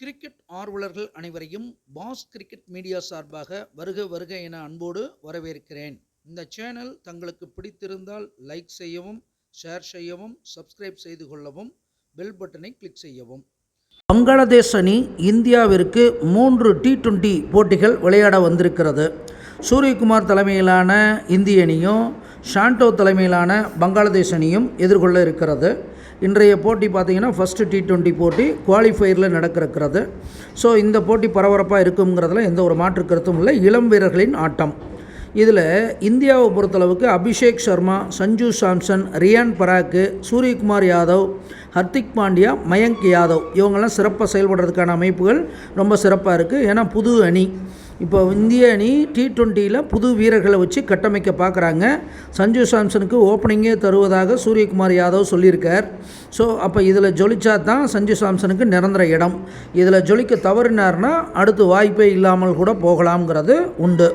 Cricket ஆர்வலர்கள் அனைவரையும் pass cricket media சார்பாக வருக வருக என அன்போடு வரவேற்கிறேன். இந்த சேனல் தங்களுக்கு பிடித்திருந்தால் லைக் செய்யவும் ஷேர் செய்யவும் சப்ஸ்கிரைப் செய்து கொள்ளவும் பெல் பட்டனை கிளிக் செய்யவும். பங்களாதேஷ் அணி இந்தியாவிற்கு மூன்று டி டுவெண்ட்டி போட்டிகள் விளையாட வந்திருக்கிறது. சூரியகுமார் தலைமையிலான இந்திய அணியும் ஷாண்டோ தலைமையிலான பங்களாதேஷ் அணியும் எதிர்கொள்ள இருக்கிறது. இன்றைய போட்டி பார்த்திங்கன்னா ஃபஸ்ட்டு டி ட்வெண்ட்டி போட்டி குவாலிஃபயரில் நடக்கிறது ஸோ இந்த போட்டி பரபரப்பாக இருக்குங்கிறதுல எந்த ஒரு மாற்று கருத்தும் இல்லை. இளம் வீரர்களின் ஆட்டம். இதில் இந்தியாவை பொறுத்தளவுக்கு அபிஷேக் சர்மா சஞ்சு சாம்சன் ரியான் பராக்கு சூரியகுமார் யாதவ் ஹர்திக் பாண்டியா மயங்க் யாதவ் இவங்கெல்லாம் சிறப்பாக செயல்படுறதுக்கான அமைப்புகள் ரொம்ப சிறப்பாக இருக்குது ஏன்னா புது அணி. இப்போ இந்திய அணி டி டுவெண்ட்டியில் புது வீரர்களை வச்சு கட்டமைக்க பார்க்குறாங்க. சஞ்சு சாம்சனுக்கு ஓப்பனிங்கே தருவதாக சூரியகுமார் யாதவ் சொல்லியிருக்கார். ஸோ அப்போ இதில் ஜொலிச்சா தான் சஞ்சு சாம்சனுக்கு நிரந்தர இடம். இதில் ஜொலிக்க தவறினார்னா அடுத்து வாய்ப்பே இல்லாமல் கூட போகலாம்ங்கிறது உண்டு.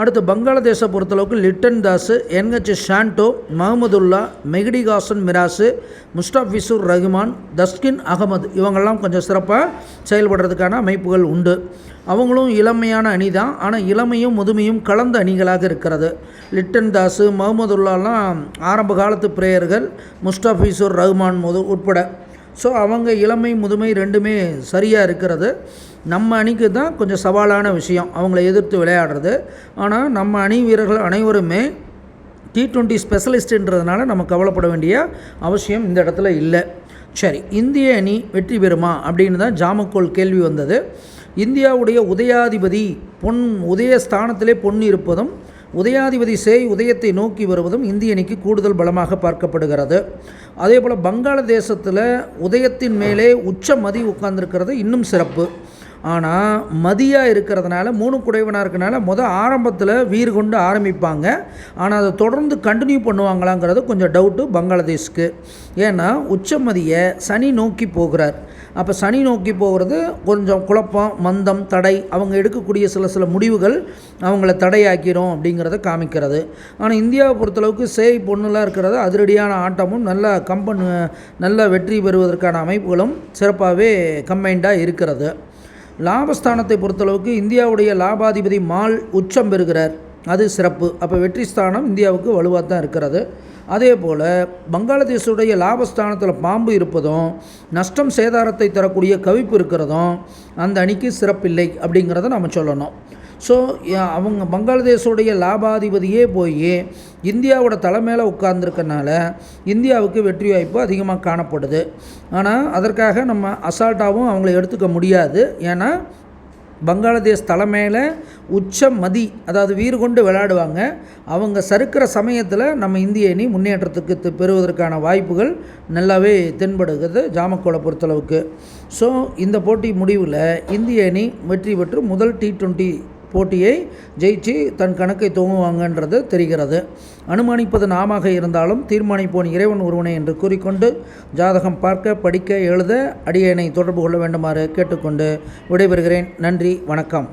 அடுத்து பங்களாதேஷை பொறுத்தளவுக்கு லிட்டன் தாஸ் என்ஹெச் ஷாண்டோ மஹமுதுல்லா மெஹடிகாசன் மிராசு முஸ்டாஃபிசூர் ரஹ்மான் தஸ்கின் அகமது இவங்கெல்லாம் கொஞ்சம் சிறப்பாக செயல்படுறதுக்கான அமைப்புகள் உண்டு. அவங்களும் இளமையான அணி தான் ஆனால் இளமையும் முதுமையும் கலந்த அணிகளாக இருக்கிறது. லிட்டன் தாஸு மஹமதுல்லாலாம் ஆரம்ப காலத்து பிரேயர்கள் முஸ்டாஃபிசூர் ரஹ்மான் முது உட்பட. ஸோ அவங்க இளமை முதுமை ரெண்டுமே சரியாக இருக்கிறது. நம்ம அணிக்கு தான் கொஞ்சம் சவாலான விஷயம். அவங்கள எதிர்த்து விளையாடுறது. ஆனால் நம்ம அணி வீரர்கள் அனைவருமே டி ட்வெண்ட்டி ஸ்பெஷலிஸ்ட்டுன்றதுனால நம்ம கவலைப்பட வேண்டிய அவசியம் இந்த இடத்துல இல்லை. சரி இந்திய அணி வெற்றி பெறுமா? அப்படின்னு தான் ஜாமக்கோல் கேள்வி வந்தது. இந்தியாவுடைய உதயாதிபதி பொன் உதய ஸ்தானத்திலே பொன் இருப்பதும் உதயாதிபதி சேய் உதயத்தை நோக்கி வருவதும் இந்திய அணிக்கு கூடுதல் பலமாக பார்க்கப்படுகிறது. அதே போல் வங்காளதேசத்தில் உதயத்தின் மேலே உச்ச மதி உட்கார்ந்துருக்கிறது. இன்னும் சிறப்பு. ஆனால் மதியாக இருக்கிறதுனால மூணு குடைவனாக இருக்கனால முதல் ஆரம்பத்தில் வீர் கொண்டு ஆரம்பிப்பாங்க. ஆனால் அதை தொடர்ந்து கண்டினியூ பண்ணுவாங்களாங்கிறது கொஞ்சம் டவுட்டு பங்களாதேஷ்க்கு. ஏன்னா உச்சமதியை சனி நோக்கி போகிறார். அப்போ சனி நோக்கி போகிறது கொஞ்சம் குழப்பம் மந்தம் தடை அவங்க எடுக்கக்கூடிய சில சில முடிவுகள் அவங்கள தடையாக்கிறோம் அப்படிங்கிறத காமிக்கிறது. ஆனால் இந்தியாவை பொறுத்தளவுக்கு சேய் பொண்ணுலாம் இருக்கிறது அதிரடியான ஆட்டமும் நல்ல கம்பன் நல்ல வெற்றி பெறுவதற்கான அமைப்புகளும் சிறப்பாகவே கம்பைண்டாக இருக்கிறது. லாபஸ்தானத்தை பொறுத்தளவுக்கு இந்தியாவுடைய லாபாதிபதி மால் உச்சம் பெறுகிறார். அது சிறப்பு. அப்போ வெற்றி ஸ்தானம் இந்தியாவுக்கு வலுவாக தான் இருக்கிறது. அதே போல் பங்களாதேஷுடைய லாபஸ்தானத்தில் பாம்பு இருப்பதும் நஷ்டம் சேதாரத்தை தரக்கூடிய கவிப்பு இருக்கிறதும் அந்த அணிக்கு சிறப்பில்லை அப்படிங்கிறத நம்ம சொல்லணும். ஸோ அவங்க பங்களாதேஷோடைய லாபாதிபதியே போய் இந்தியாவோட தலைமையில் உட்கார்ந்துருக்கனால இந்தியாவுக்கு வெற்றி வாய்ப்பு அதிகமாக காணப்படுது. ஆனால் அதற்காக நம்ம அசால்ட்டாகவும் அவங்கள எடுத்துக்க முடியாது. ஏன்னா பங்களாதேஷ் தலைமையில் உச்ச மதி அதாவது வீறு கொண்டு விளையாடுவாங்க. அவங்க சறுக்கிற சமயத்தில் நம்ம இந்திய அணி முன்னேற்றத்துக்கு பெறுவதற்கான வாய்ப்புகள் நல்லாவே தென்படுகிறது ஜாமக்கோளை பொறுத்தளவுக்கு. ஸோ இந்த போட்டி முடிவில் இந்திய அணி வெற்றி பெற்று முதல் டி ட்வெண்ட்டி போட்டியை ஜெயிச்சு தன் கணக்கை துவங்குவாங்கன்றது தெரிகிறது. அனுமானிப்பது நாமாக இருந்தாலும் தீர்மானிப்போன் இறைவன் ஒருவனை என்று கூறிக்கொண்டு ஜாதகம் பார்க்க படிக்க எழுத அடியனை தொடர்பு கொள்ள வேண்டுமாறு கேட்டுக்கொண்டு விடைபெறுகிறேன். நன்றி வணக்கம்.